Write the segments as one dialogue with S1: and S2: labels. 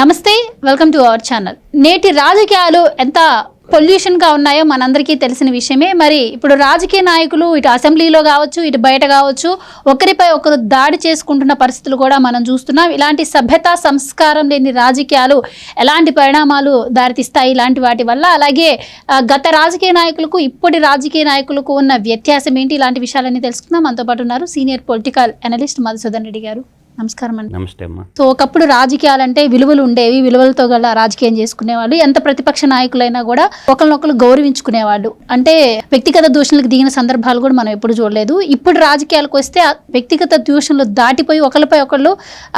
S1: నమస్తే welcome to our channel నేటి రాజకీయాలు ఎంత పొల్యూషన్గా ఉన్నాయో మనందరికీ తెలిసిన విషయమే. మరి ఇప్పుడు రాజకీయ నాయకులు ఇటు అసెంబ్లీలో కావచ్చు ఇటు బయట కావచ్చు ఒకరిపై ఒకరు దాడి చేసుకుంటున్న పరిస్థితులు కూడా మనం చూస్తున్నాం. ఇలాంటి సభ్యత సంస్కారం లేని రాజకీయాలు ఎలాంటి పరిణామాలు దారితీస్తాయి? ఇలాంటి వాటి వల్ల అలాగే గత రాజకీయ నాయకులకు ఇప్పటి రాజకీయ నాయకులకు ఉన్న వ్యత్యాసం ఏంటి? ఇలాంటి విషయాలన్నీ తెలుసుకుందాం. మనతో పాటు ఉన్నారు senior political analyst Madhusudan Reddy garu. నమస్కారం అండి.
S2: నమస్తే అమ్మా.
S1: సో ఒకప్పుడు రాజకీయాలంటే విలువలు ఉండేవి విలువలతో గల రాజకీయం చేసుకునేవాళ్ళు ఎంత ప్రతిపక్ష నాయకులైనా కూడా ఒకరినొకరు గౌరవించుకునేవాళ్ళు. అంటే వ్యక్తిగత దూషణలకు దిగిన సందర్భాలు కూడా మనం ఎప్పుడు చూడలేదు. ఇప్పుడు రాజకీయాలకు వస్తే వ్యక్తిగత దూషణలు దాటిపోయి ఒకరిపై ఒకళ్ళు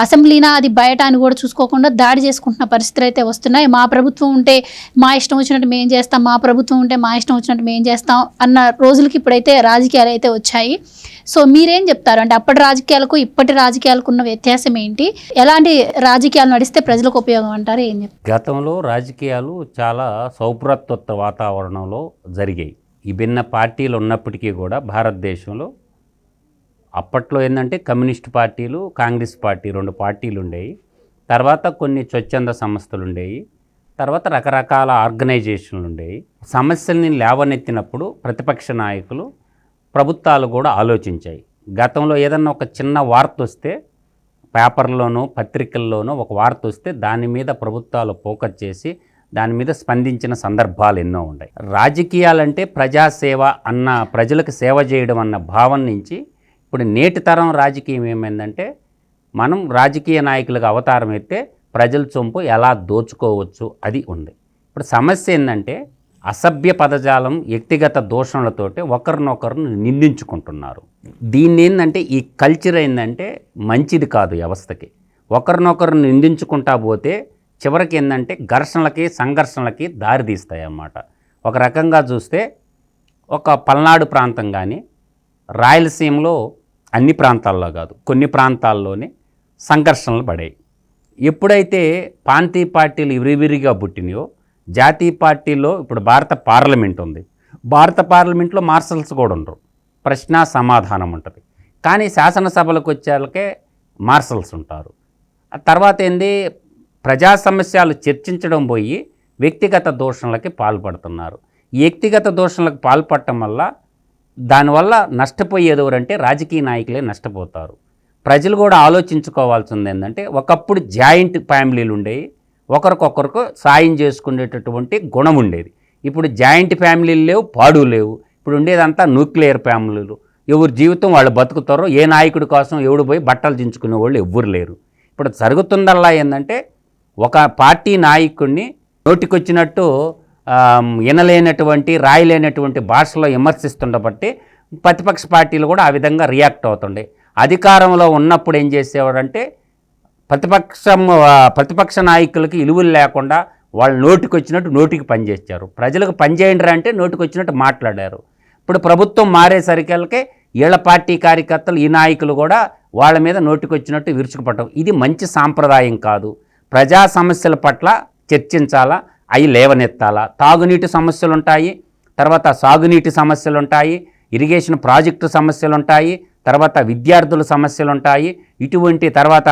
S1: అసెంబ్లీనా అది బయట అని కూడా చూసుకోకుండా దాడి చేసుకుంటున్న పరిస్థితులు అయితే వస్తున్నాయి. మా ప్రభుత్వం ఉంటే మా ఇష్టం వచ్చినట్టు మేము చేస్తాం మా ప్రభుత్వం ఉంటే మా ఇష్టం వచ్చినట్టు మేము చేస్తాం అన్న రోజులకి ఇప్పుడైతే రాజకీయాలు అయితే వచ్చాయి. సో మీరేం చెప్తారు? అంటే అప్పటి రాజకీయాలకు ఇప్పటి రాజకీయాలకు ఉన్న వ్యత్యాసం ఏంటి? ఎలాంటి రాజకీయాలు నడిస్తే ప్రజలకు ఉపయోగం అంటారు? ఏం చెప్తారు?
S2: గతంలో రాజకీయాలు చాలా సౌభ్రతత్వ వాతావరణంలో జరిగాయి. విభిన్న పార్టీలు ఉన్నప్పటికీ కూడా భారతదేశంలో అప్పట్లో ఏంటంటే కమ్యూనిస్ట్ పార్టీలు కాంగ్రెస్ పార్టీ రెండు పార్టీలు ఉండేవి. తర్వాత కొన్ని స్వచ్ఛంద సంస్థలు ఉండేవి. తర్వాత రకరకాల ఆర్గనైజేషన్లు ఉండేవి. సమస్యల్ని లేవనెత్తినప్పుడు ప్రతిపక్ష నాయకులు ప్రభుత్వాలు కూడా ఆలోచించాయి. గతంలో ఏదన్నా ఒక చిన్న వార్త వస్తే పేపర్లోనూ పత్రికల్లోనూ ఒక వార్త వస్తే దాని మీద ప్రభుత్వాలు ఫోకస్ చేసి దాని మీద స్పందించిన సందర్భాలు ఎన్నో ఉన్నాయి. రాజకీయాలంటే ప్రజాసేవ అన్న ప్రజలకు సేవ చేయడం అన్న భావం నుంచి ఇప్పుడు నేటి తరం రాజకీయం ఏమైందంటే మనం రాజకీయ నాయకులకు అవతారం ఎత్తే ప్రజల చొంపు ఎలా దోచుకోవచ్చు అది ఉంది. ఇప్పుడు సమస్య ఏంటంటే అసభ్య పదజాలం వ్యక్తిగత దోషణలతోటి ఒకరినొకరు నిందించుకుంటున్నారు. దీన్ని ఏంటంటే ఈ కల్చర్ ఏంటంటే మంచిది కాదు వ్యవస్థకి ఒకరినొకరు నిందించుకుంటా పోతే చివరికి ఏంటంటే ఘర్షణలకి సంఘర్షణలకి దారితీస్తాయి అన్నమాట ఒక రకంగా చూస్తే ఒక పల్నాడు ప్రాంతం కానీ రాయలసీమలో అన్ని ప్రాంతాల్లో కాదు కొన్ని ప్రాంతాల్లోనే సంఘర్షణలు పడాయి. ఎప్పుడైతే ప్రాంతీయ పార్టీలు విరివిరిగా పుట్టినాయో జాతీయ పార్టీలో ఇప్పుడు భారత పార్లమెంట్ ఉంది. భారత పార్లమెంట్లో మార్షల్స్ కూడా ఉండరు. ప్రశ్న సమాధానం ఉంటుంది. కానీ శాసనసభలకు వచ్చేళ్ళకే మార్షల్స్ ఉంటారు. తర్వాత ఏంది? ప్రజా సమస్యలు చర్చించడం పోయి వ్యక్తిగత దోషణలకి పాల్పడుతున్నారు. వ్యక్తిగత దోషణలకు పాల్పడటం వల్ల దానివల్ల నష్టపోయేది ఎవరంటే రాజకీయ నాయకులే నష్టపోతారు. ప్రజలు కూడా ఆలోచించుకోవాల్సింది ఏంటంటే ఒకప్పుడు జాయింట్ ఫ్యామిలీలు ఉండేవి ఒకరికొకరికి సాయం చేసుకునేటటువంటి గుణం ఉండేది. ఇప్పుడు జాయింట్ ఫ్యామిలీలు లేవు పాడు లేవు. ఇప్పుడు ఉండేదంతా న్యూక్లియర్ ఫ్యామిలీలు. ఎవరి జీవితం వాళ్ళు బతుకుతారో ఏ నాయకుడి కోసం ఎవడు పోయి బట్టలు దించుకునే వాళ్ళు ఎవ్వరు లేరు. ఇప్పుడు జరుగుతుందల్లా ఏంటంటే ఒక పార్టీ నాయకుడిని నోటికొచ్చినట్టు వినలేనటువంటి రాయలేనటువంటి భాషలో విమర్శిస్తుండబట్టి ప్రతిపక్ష పార్టీలు కూడా ఆ విధంగా రియాక్ట్ అవుతుండే. అధికారంలో ఉన్నప్పుడు ఏం చేసేవాడంటే ప్రతిపక్షం ప్రతిపక్ష నాయకులకి ఇలువలు లేకుండా వాళ్ళు నోటికి వచ్చినట్టు నోటికి పనిచేశారు. ప్రజలకు పనిచేయండి అంటే నోటికి వచ్చినట్టు మాట్లాడారు. ఇప్పుడు ప్రభుత్వం మారేసరికలకే వీళ్ళ పార్టీ కార్యకర్తలు ఈ నాయకులు కూడా వాళ్ళ మీద నోటికి వచ్చినట్టు విరుచుకుపడటం ఇది మంచి సాంప్రదాయం కాదు. ప్రజా సమస్యల పట్ల చర్చించాలా? అవి లేవనెత్తాలా? తాగునీటి సమస్యలు ఉంటాయి తర్వాత సాగునీటి సమస్యలు ఉంటాయి ఇరిగేషన్ ప్రాజెక్టు సమస్యలు ఉంటాయి తర్వాత విద్యార్థుల సమస్యలు ఉంటాయి ఇటువంటి తర్వాత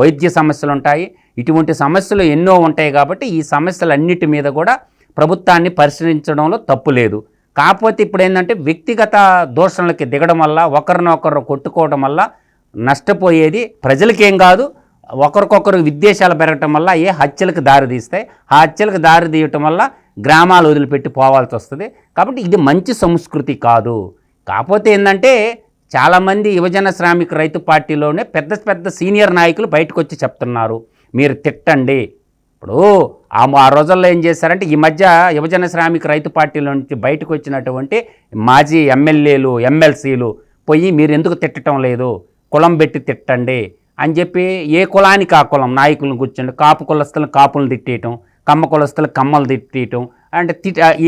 S2: వైద్య సమస్యలు ఉంటాయి ఇటువంటి సమస్యలు ఎన్నో ఉంటాయి కాబట్టి ఈ సమస్యలన్నిటి మీద కూడా ప్రభుత్వాన్ని పరిశీలించడంలో తప్పు లేదు. కాకపోతే ఇప్పుడు ఏంటంటే వ్యక్తిగత దోషణలకి దిగడం వల్ల ఒకరినొకరు కొట్టుకోవడం వల్ల నష్టపోయేది ప్రజలకేం కాదు ఒకరికొకరు విద్వేషాలు పెరగటం వల్ల ఏ హత్యలకు దారి తీస్తాయి. ఆ హత్యలకు దారి తీయటం వల్ల గ్రామాలు వదిలిపెట్టి పోవాల్సి వస్తుంది కాబట్టి ఇది మంచి సంస్కృతి కాదు. కాకపోతే ఏంటంటే చాలామంది యువజన శ్రామిక రైతు పార్టీలోనే పెద్ద పెద్ద సీనియర్ నాయకులు బయటకు వచ్చి చెప్తున్నారు. మీరు తిట్టండి. ఇప్పుడు ఆ ఆ రోజుల్లో ఏం చేశారంటే ఈ మధ్య యువజన శ్రామిక రైతు పార్టీలో నుంచి బయటకు వచ్చినటువంటి మాజీ ఎమ్మెల్యేలు ఎమ్మెల్సీలు పోయి మీరు ఎందుకు తిట్టడం లేదు? కులం పెట్టి తిట్టండి అని చెప్పి ఏ కులానికి ఆ కులం? నాయకులను కూర్చోండి కాపు కులస్తులను కాపులను తిట్టేయటం కమ్మ కులస్తులు కమ్మలు తిట్టేయటం అంటే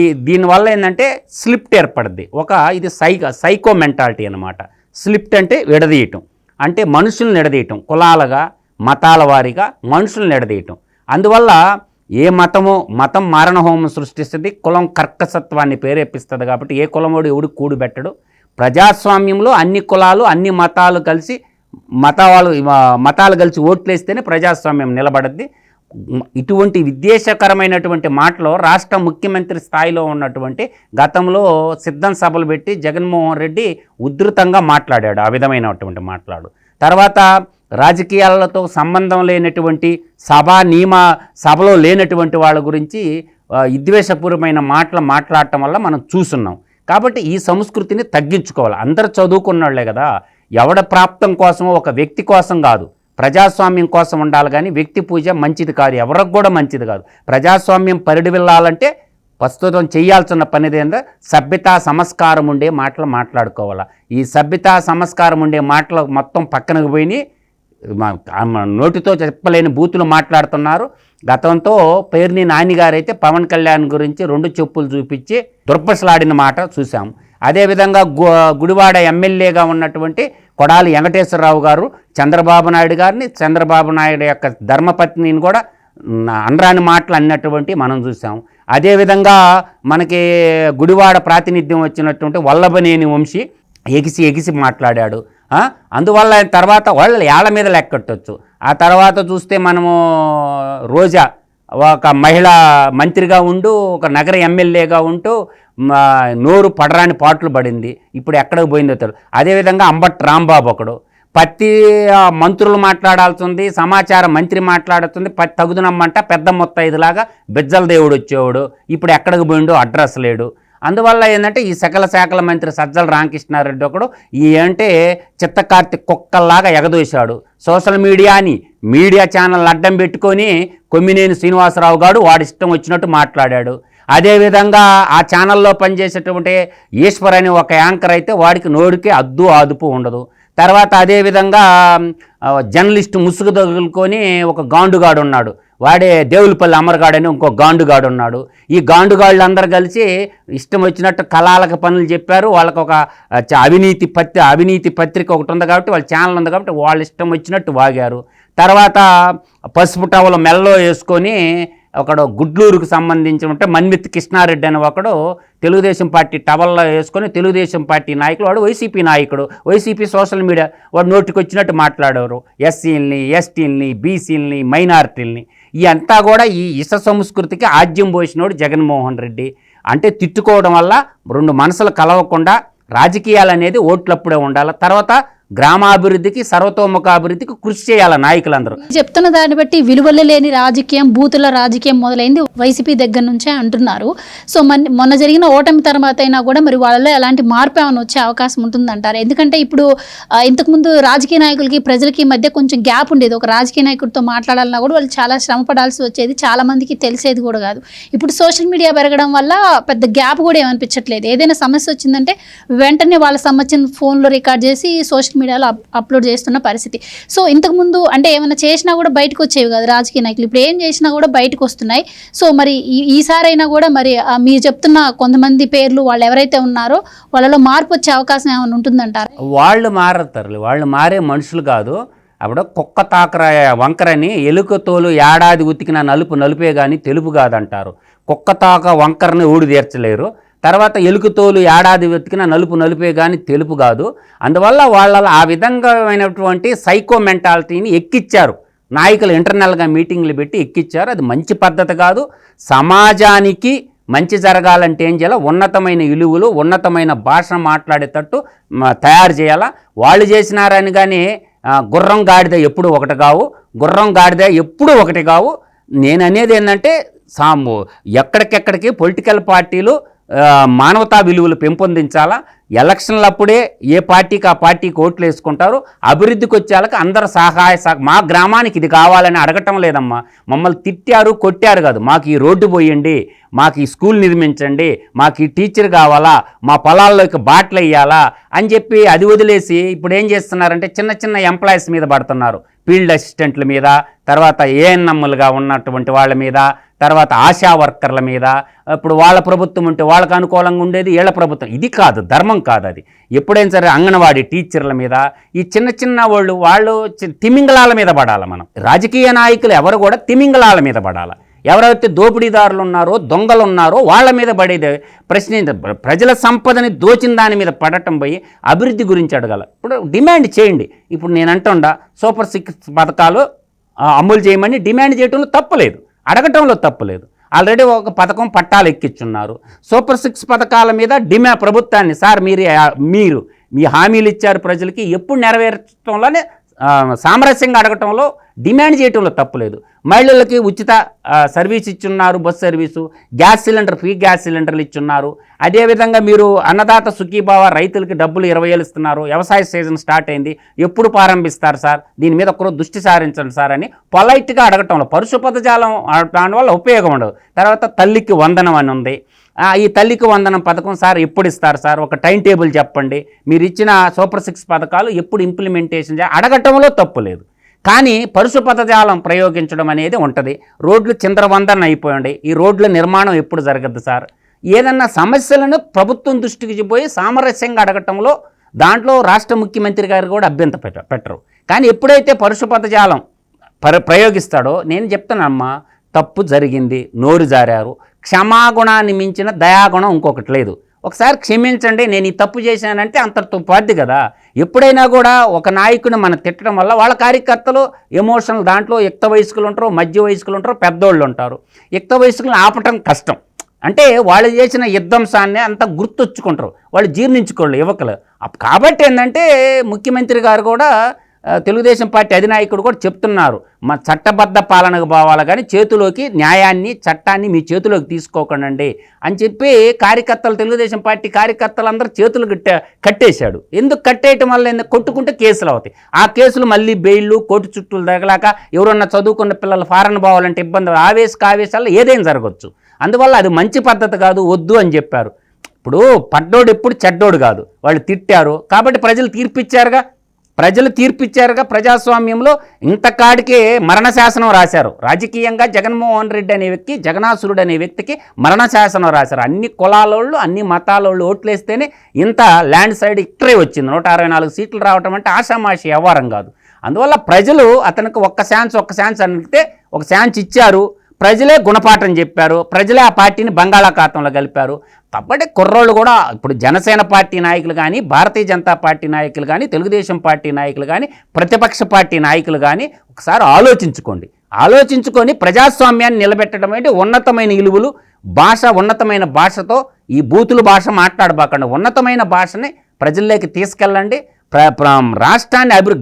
S2: ఈ దీనివల్ల ఏంటంటే స్లిప్ట్ ఏర్పడుద్ది. ఒక ఇది సైక సైకో మెంటాలిటీ అనమాట స్లిప్ట్ అంటే విడదీయటం. అంటే మనుషులను విడదీయటం కులాలుగా మతాల వారీగా మనుషులను విడదీయటం అందువల్ల ఏ మతము మతం మారణహోమం సృష్టిస్తుంది కులం కర్కసత్వాన్ని ప్రేరేపిస్తుంది కాబట్టి ఏ కులమోడు ఎవడు కూడుపెట్టడు ప్రజాస్వామ్యంలో అన్ని కులాలు అన్ని మతాలు కలిసి మతాలు మతాలు కలిసి ఓట్లేస్తేనే ప్రజాస్వామ్యం నిలబడద్ది. ఇటువంటి విద్వేషకరమైనటువంటి మాటలు రాష్ట్ర ముఖ్యమంత్రి స్థాయిలో ఉన్నటువంటి గతంలో సిద్ధం సభలు పెట్టి జగన్మోహన్ రెడ్డి ఉధృతంగా మాట్లాడాడు ఆ విధమైనటువంటి మాట్లాడు. తర్వాత రాజకీయాలతో సంబంధం లేనటువంటి సభా నియమ సభలో లేనటువంటి వాళ్ళ గురించి విద్వేషపూర్వమైన మాటలు మాట్లాడటం వల్ల మనం చూస్తున్నాం. కాబట్టి ఈ సంస్కృతిని తగ్గించుకోవాలి. అందరు చదువుకున్నాళ్ళే కదా. ఎవడ ప్రాప్తం కోసమో ఒక వ్యక్తి కోసం కాదు. ప్రజాస్వామ్యం కోసం ఉండాలి కానీ వ్యక్తి పూజ మంచిది కాదు ఎవరికి కూడా మంచిది కాదు. ప్రజాస్వామ్యం పరిడి వెళ్ళాలంటే ప్రస్తుతం చేయాల్సిన పనిది ఏంటంటే సభ్యతా సంస్కారం ఉండే మాటలు మాట్లాడుకోవాలా. ఈ సభ్యతా సంస్కారం ఉండే మాటలు మొత్తం పక్కనకు పోయి నోటితో చెప్పలేని బూతులు మాట్లాడుతున్నారు. గతంతో పేర్ని నానిగారైతే పవన్ కళ్యాణ్ గురించి రెండు చెప్పులు చూపించి దుర్భసలాడిన మాట చూశాము. అదేవిధంగా గు గుడివాడ ఎమ్మెల్యేగా ఉన్నటువంటి కొడాలి వెంకటేశ్వరరావు గారు చంద్రబాబు నాయుడు గారిని చంద్రబాబు నాయుడు యొక్క ధర్మపత్నిని కూడా న- అనరాని మాటలు అన్నటువంటి మనం చూసాం. అదేవిధంగా మనకి గుడివాడ ప్రాతినిధ్యం వచ్చినటువంటి వల్లభనేని వంశీ ఎగిసి ఎగిసి మాట్లాడాడు. అందువల్ల ఆయన తర్వాత వాళ్ళు ఏళ్ళ మీద లెక్కట్టొచ్చు. ఆ తర్వాత చూస్తే మనము రోజా ఒక మహిళా మంత్రిగా ఉంటూ ఒక నగర ఎమ్మెల్యేగా ఉంటూ మా నోరు పడరాని పాటలు పడింది. ఇప్పుడు ఎక్కడికి పోయిందో తెలియదు అదేవిధంగా అంబట్ రాంబాబు ఒకడు. ప్రతి మంత్రులు మాట్లాడాల్సింది సమాచార మంత్రి మాట్లాడుతుంది పత్తి తగుదనమ్మంట పెద్ద మొత్తైదులాగా బిజ్జల దేవుడు వచ్చేవాడు. ఇప్పుడు ఎక్కడికి పోయిండో అడ్రస్ లేడు. అందువల్ల ఏంటంటే ఈ సకల శాఖల మంత్రి సజ్జల రామకృష్ణారెడ్డి ఒకడు ఈ అంటే చిత్తకార్తి కుక్కల్లాగా ఎగదోశాడు. సోషల్ మీడియాని మీడియా ఛానల్ అడ్డం పెట్టుకొని కొమ్మినేని శ్రీనివాసరావు గారు వాడి ఇష్టం వచ్చినట్టు మాట్లాడాడు. అదేవిధంగా ఆ ఛానల్లో పనిచేసేటువంటి ఈశ్వర్ అనే ఒక యాంకర్ అయితే వాడికి నోడికి అద్దు ఆదుపు ఉండదు. తర్వాత అదేవిధంగా జర్నలిస్ట్ ముసుగు తగులుకొని ఒక గాండుగాడు ఉన్నాడు. వాడే దేవులపల్లి అమరగాడని ఇంకో గాండుగాడు ఉన్నాడు. ఈ గాండుగాళ్ళు అందరు కలిసి ఇష్టం వచ్చినట్టు కళాలకు పనులు చెప్పారు. వాళ్ళకు ఒక అవినీతి పత్రి అవినీతి పత్రిక ఒకటి ఉంది కాబట్టి వాళ్ళ ఛానల్ ఉంది కాబట్టి వాళ్ళు ఇష్టం వచ్చినట్టు వాగారు. తర్వాత పసుపు టవల మెల్లో వేసుకొని ఒకడు గుడ్లూరుకు సంబంధించి ఉంటే మన్మిత్ కృష్ణారెడ్డి అని ఒకడు తెలుగుదేశం పార్టీ టవల్లో వేసుకొని తెలుగుదేశం పార్టీ నాయకుడు వాడు వైసీపీ నాయకుడు. వైసీపీ సోషల్ మీడియా వాడు నోటికి వచ్చినట్టు మాట్లాడేవారు ఎస్సీలని ఎస్టీల్ని బీసీలని మైనారిటీల్ని. ఇవంతా కూడా ఈ ఇస సంస్కృతికి ఆజ్యం పోసినోడు జగన్మోహన్ రెడ్డి. అంటే తిట్టుకోవడం వల్ల రెండు మనసులు కలవకుండా రాజకీయాలు అనేది ఓట్లప్పుడే ఉండాలి. తర్వాత గ్రామాభివృద్ధికి సర్వతోముఖ అభివృద్ధికి కృషి చేయాలి నాయకులందరూ.
S1: చెప్తున్న దాన్ని బట్టి విలువలు లేని రాజకీయం బూతుల రాజకీయం మొదలైంది వైసీపీ దగ్గర నుంచే అంటున్నారు. సో మన మొన్న జరిగిన ఓటమి తర్వాత అయినా కూడా మరి వాళ్ళలో ఎలాంటి మార్పు ఏమైనా వచ్చే అవకాశం ఉంటుందంటారు? ఎందుకంటే ఇప్పుడు ఇంతకుముందు రాజకీయ నాయకులకి ప్రజలకి మధ్య కొంచెం గ్యాప్ ఉండేది. ఒక రాజకీయ నాయకుడితో మాట్లాడాలన్నా కూడా వాళ్ళు చాలా శ్రమ పడాల్సి వచ్చేది. చాలా మందికి తెలిసేది కూడా కాదు. ఇప్పుడు సోషల్ మీడియా పెరగడం వల్ల పెద్ద గ్యాప్ కూడా ఏమనిపించట్లేదు. ఏదైనా సమస్య వచ్చిందంటే వెంటనే వాళ్ళ సంబంధించిన ఫోన్లో రికార్డ్ చేసి సోషల్ మీడియాలో అప్- అప్లోడ్ చేస్తున్న పరిస్థితి. సో ఇంతకుముందు అంటే ఏమైనా చేసినా కూడా బయటకు వచ్చేవి కాదు రాజకీయ నాయకులు. ఇప్పుడు ఏం చేసినా కూడా బయటకు వస్తున్నాయి. సో మరి ఈ- ఈసారైనా కూడా మరి మీరు చెప్తున్న కొంతమంది పేర్లు వాళ్ళు ఎవరైతే ఉన్నారో వాళ్ళలో మార్పు వచ్చే అవకాశం ఏమైనా ఉంటుందంటారు?
S2: వాళ్ళు మారతారు వాళ్ళు మారే మనుషులు కాదు. అప్పుడు కుక్క తాకర వంకరని ఎలుక తోలు ఏడాది ఉతికిన నలుపు నలుపే కానీ తెలుపు కాదంటారు. కుక్క తాక వంకరని ఊడి తీర్చలేరు. తర్వాత ఎలుకతోలు ఏడాది వెతికిన నలుపు నలుపే కానీ తెలుపు కాదు. అందువల్ల వాళ్ళ ఆ విధంగామైనటువంటి సైకో మెంటాలిటీని ఎక్కిచ్చారు. నాయకులు ఇంటర్నల్గా మీటింగ్లు పెట్టి ఎక్కిచ్చారు. అది మంచి పద్ధతి కాదు. సమాజానికి మంచి జరగాలంటే ఏం చేయాలి? ఉన్నతమైన ఇలువలు ఉన్నతమైన భాష మాట్లాడేటట్టు తయారు చేయాలా? వాళ్ళు చేసినారని కానీ గుర్రం గాడిద ఎప్పుడు ఒకటి కావు. గుర్రం గాడిద ఎప్పుడు ఒకటి కావు. నేను అనేది ఏంటంటే సాము ఎక్కడికెక్కడికి పొలిటికల్ పార్టీలు మానవతా విలువలు పెంపొందించాలా? ఎలక్షన్లప్పుడే ఏ పార్టీకి ఆ పార్టీకి ఓట్లు వేసుకుంటారు? అభివృద్ధికి వచ్చేళ్ళకి అందరు సహాయ మా గ్రామానికి ఇది కావాలని అడగటం లేదమ్మా. మమ్మల్ని తిట్టారు కొట్టారు కాదు. మాకు ఈ రోడ్డు పోయండి మాకు ఈ స్కూల్ నిర్మించండి మాకు ఈ టీచర్ కావాలా మా పొలాల్లోకి బాటలు వేయాలా అని చెప్పి అది వదిలేసి ఇప్పుడు ఏం చేస్తున్నారంటే చిన్న చిన్న ఎంప్లాయీస్ మీద పడుతున్నారు. ఫీల్డ్ అసిస్టెంట్ల మీద తర్వాత ఏఎన్ఎంలుగా ఉన్నటువంటి వాళ్ళ మీద తర్వాత ఆశా వర్కర్ల మీద ఇప్పుడు వాళ్ళ ప్రభుత్వం ఉంటే వాళ్ళకి అనుకూలంగా ఉండేది వీళ్ళ ప్రభుత్వం. ఇది కాదు ధర్మం కాదు అది. ఎప్పుడైనా సరే అంగన్వాడీ టీచర్ల మీద ఈ చిన్న చిన్న వాళ్ళు వాళ్ళు తిమింగళాల మీద పడాలి మనం. రాజకీయ నాయకులు ఎవరు కూడా తిమింగళాల మీద పడాలి. ఎవరైతే దోపిడీదారులు ఉన్నారో దొంగలు ఉన్నారో వాళ్ళ మీద పడేది ప్రశ్న ప్రజల సంపదని దోచిన దాని మీద పడటం పోయి అభివృద్ధి గురించి అడగాల. ఇప్పుడు డిమాండ్ చేయండి. ఇప్పుడు నేను అంటుండా సూపర్ సిక్స్ పథకాలు అమలు చేయమని డిమాండ్ చేయటంలో తప్పలేదు అడగటంలో తప్పలేదు ఆల్రెడీ ఒక పథకం పట్టాలు ఎక్కించున్నారు. సూపర్ సిక్స్ పథకాల మీద డిమా ప్రభుత్వాన్ని సార్ మీరు మీరు మీ హామీలు ఇచ్చారు ప్రజలకి ఎప్పుడు నెరవేర్చడంలోనే సామరస్యంగా అడగటంలో డిమాండ్ చేయటంలో తప్పులేదు మహిళలకి ఉచిత సర్వీస్ ఇచ్చున్నారు bus service gas cylinder free gas సిలిండర్లు ఇచ్చున్నారు. అదేవిధంగా మీరు అన్నదాత సుఖీభావ రైతులకి డబ్బులు ఇరవై వేలు ఇస్తున్నారు. వ్యవసాయ సీజన్ స్టార్ట్ అయింది. ఎప్పుడు ప్రారంభిస్తారు సార్? దీని మీద ఒకరు దృష్టి సారించండి సార్ అని పొలైట్గా అడగటంలో పరుషు పదజాలం దాని వల్ల ఉపయోగం ఉండదు. తర్వాత తల్లికి వందనం అని ఉంది. ఈ తల్లికి వందనం పథకం సార్ ఎప్పుడు ఇస్తారు సార్? ఒక టైం టేబుల్ చెప్పండి. మీరు ఇచ్చిన సూపర్ సిక్స్ పథకాలు ఎప్పుడు ఇంప్లిమెంటేషన్ అడగటంలో తప్పు లేదు. కానీ పరుశు పదజాలం ప్రయోగించడం అనేది ఉంటుంది. రోడ్లు చిందరవందరణ అయిపోయండి ఈ రోడ్ల నిర్మాణం ఎప్పుడు జరగద్దు సార్. ఏదన్నా సమస్యలను ప్రభుత్వం దృష్టికి పోయి సామరస్యంగా అడగటంలో దాంట్లో రాష్ట్ర ముఖ్యమంత్రి గారు కూడా అభ్యంత పెట్ట పెట్టరు. కానీ ఎప్పుడైతే పరుశు పదజాలం ప్ర ప్రయోగిస్తాడో నేను చెప్తానమ్మా తప్పు జరిగింది నోరు జారారు. క్షమాగుణాన్ని మించిన దయాగుణం ఇంకొకటి లేదు. ఒకసారి క్షమించండి నేను ఈ తప్పు చేశానంటే అంతటితో పోద్ది కదా. ఎప్పుడైనా కూడా ఒక నాయకుని మనం తిట్టడం వల్ల వాళ్ళ కార్యకర్తలు ఎమోషనల్ దాంట్లో యుక్త వయస్కులు ఉంటారు మధ్య వయస్కులు ఉంటారు పెద్దోళ్ళు ఉంటారు. యుక్త వయస్కులను ఆపటం కష్టం. అంటే వాళ్ళు చేసిన యుద్ధంశాన్ని అంత గుర్తొచ్చుకుంటారు. వాళ్ళు జీర్ణించుకోళ్ళు యువకులు. కాబట్టి ఏంటంటే ముఖ్యమంత్రి గారు కూడా తెలుగుదేశం పార్టీ అధినాయకుడు కూడా చెప్తున్నారు. మా చట్టబద్ధ పాలనకు పోవాలి కానీ చేతిలోకి న్యాయాన్ని చట్టాన్ని మీ చేతిలోకి తీసుకోకండి అని చెప్పి కార్యకర్తలు తెలుగుదేశం పార్టీ కార్యకర్తలందరూ చేతులు కట్టే కట్టేశాడు. ఎందుకు కట్టేయటం వల్ల ఏంది? కొట్టుకుంటే కేసులు అవుతాయి. ఆ కేసులు మళ్ళీ బెయిళ్ళు కోర్టు చుట్టూలు తగలాక ఎవరన్నా చదువుకున్న పిల్లలు ఫారెన్ పోవాలంటే ఇబ్బంది ఆవేశక ఆవేశాల్లో ఏదైనా జరగవచ్చు అందువల్ల అది మంచి పద్ధతి కాదు వద్దు అని చెప్పారు. ఇప్పుడు పడ్డోడు ఎప్పుడు చెడ్డోడు కాదు. వాళ్ళు తిట్టారు. కాబట్టి ప్రజలు తీర్పిచ్చారుగా. ప్రజలు తీర్పిచ్చారుగా ప్రజాస్వామ్యంలో. ఇంతకాడికే మరణ శాసనం రాశారు. రాజకీయంగా జగన్మోహన్ రెడ్డి అనే వ్యక్తి జగనాసురుడు అనే వ్యక్తికి మరణ శాసనం రాశారు. అన్ని కులాలోళ్ళు అన్ని మతాలోళ్ళు ఓట్లేస్తేనే ఇంత ల్యాండ్ సైడ్ ఇక్కడే వచ్చింది. నూట అరవై నాలుగు సీట్లు రావటం అంటే ఆషామాషి వ్యవహారం కాదు. అందువల్ల ప్రజలు అతనికి ఒక్క ఛాన్స్ ఒక్క ఛాన్స్ అంటే ఒక ఛాన్స్ ఇచ్చారు. ప్రజలే గుణపాఠం చెప్పారు ప్రజలే ఆ పార్టీని బంగాళాఖాతంలో కలిపారు. కాబట్టి కుర్రోళ్ళు కూడా ఇప్పుడు జనసేన పార్టీ నాయకులు కానీ భారతీయ జనతా పార్టీ నాయకులు కానీ తెలుగుదేశం పార్టీ నాయకులు కానీ ప్రతిపక్ష పార్టీ నాయకులు కానీ ఒకసారి ఆలోచించుకోండి. ఆలోచించుకొని ప్రజాస్వామ్యాన్ని నిలబెట్టడం అంటే ఉన్నతమైన విలువలు భాష ఉన్నతమైన భాషతో ఈ బూతులు భాష మాట్లాడబాకండి. ఉన్నతమైన భాషని ప్రజల్లోకి తీసుకెళ్ళండి. రాష్ట్రాన్ని అభి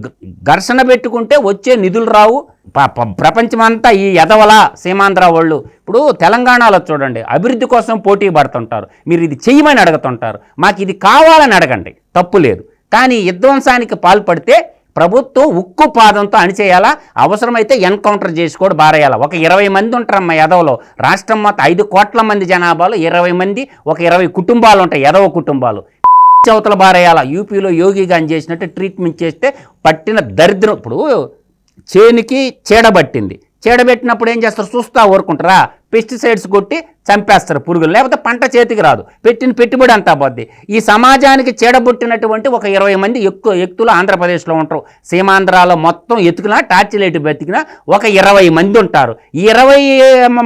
S2: ఘర్షణ పెట్టుకుంటే వచ్చే నిధులు రావు. ప- ప్రపంచమంతా ఈ ఎదవల సీమాంధ్ర వాళ్ళు. ఇప్పుడు తెలంగాణలో చూడండి అభివృద్ధి కోసం పోటీ పడుతుంటారు. మీరు ఇది చేయమని అడుగుతుంటారు. మాకు ఇది కావాలని అడగండి తప్పు లేదు. కానీ విధ్వంసానికి పాల్పడితే ప్రభుత్వం ఉక్కు పాదంతో అణిచేయాలా? అవసరమైతే ఎన్కౌంటర్ చేసి కూడా బారేయాలా? ఒక ఇరవై మంది ఉంటారమ్మా ఎదవలో రాష్ట్రం మొత్తం ఐదు కోట్ల మంది జనాభాలో ఇరవై మంది ఒక ఇరవై కుటుంబాలు ఉంటాయి ఎదవ కుటుంబాలు. అవతల బారేయాల. యూపీలో యోగి గాని చేసినట్టు ట్రీట్మెంట్ చేస్తే పట్టిన దరిద్రం. ఇప్పుడు చేనికి చీడబట్టింది చీడబెట్టినప్పుడు ఏం చేస్తారు? చూస్తా ఊరుకుంటారా? పెస్టిసైడ్స్ కొట్టి చంపేస్తారు పురుగులు లేకపోతే పంట చేతికి రాదు. పెట్టిన పెట్టుబడి అంతా పోద్ది. ఈ సమాజానికి చీడబుట్టినటువంటి ఒక ఇరవై మంది ఎక్కువ వ్యక్తులు ఆంధ్రప్రదేశ్లో ఉంటారు. సీమాంధ్రాలో మొత్తం ఎతుకునా టార్చిలైట్ బతికినా ఒక ఇరవై మంది ఉంటారు. ఈ ఇరవై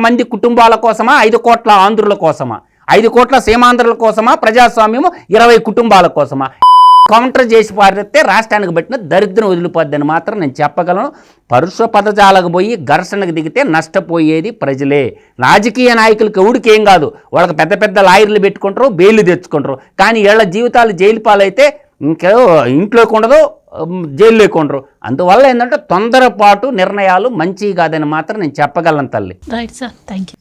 S2: మంది కుటుంబాల కోసమా? ఐదు కోట్ల ఆంధ్రుల కోసమా? ఐదు కోట్ల సీమాంధ్రుల కోసమా ప్రజాస్వామ్యము ఇరవై కుటుంబాల కోసమా? కౌంటర్ చేసి పారితే రాష్ట్రానికి పెట్టిన దరిద్రం వదిలిపోద్దని మాత్రం నేను చెప్పగలను. పరుష పదజాలకు పోయి ఘర్షణకు దిగితే నష్టపోయేది ప్రజలే. రాజకీయ నాయకులకి ఎవడికి కాదు. వాళ్ళకి పెద్ద పెద్ద లాయర్లు పెట్టుకుంటారు బెయిల్ తెచ్చుకుంటారు. కానీ వీళ్ళ జీవితాలు జైలు పాలైతే ఇంకే ఇంట్లోకి ఉండదు ఉమ్, జైల్లోకి ఉండరు. అందువల్ల ఏంటంటే తొందరపాటు నిర్ణయాలు మంచివి కాదని మాత్రం నేను చెప్పగలను తల్లి.
S1: Right sir thank you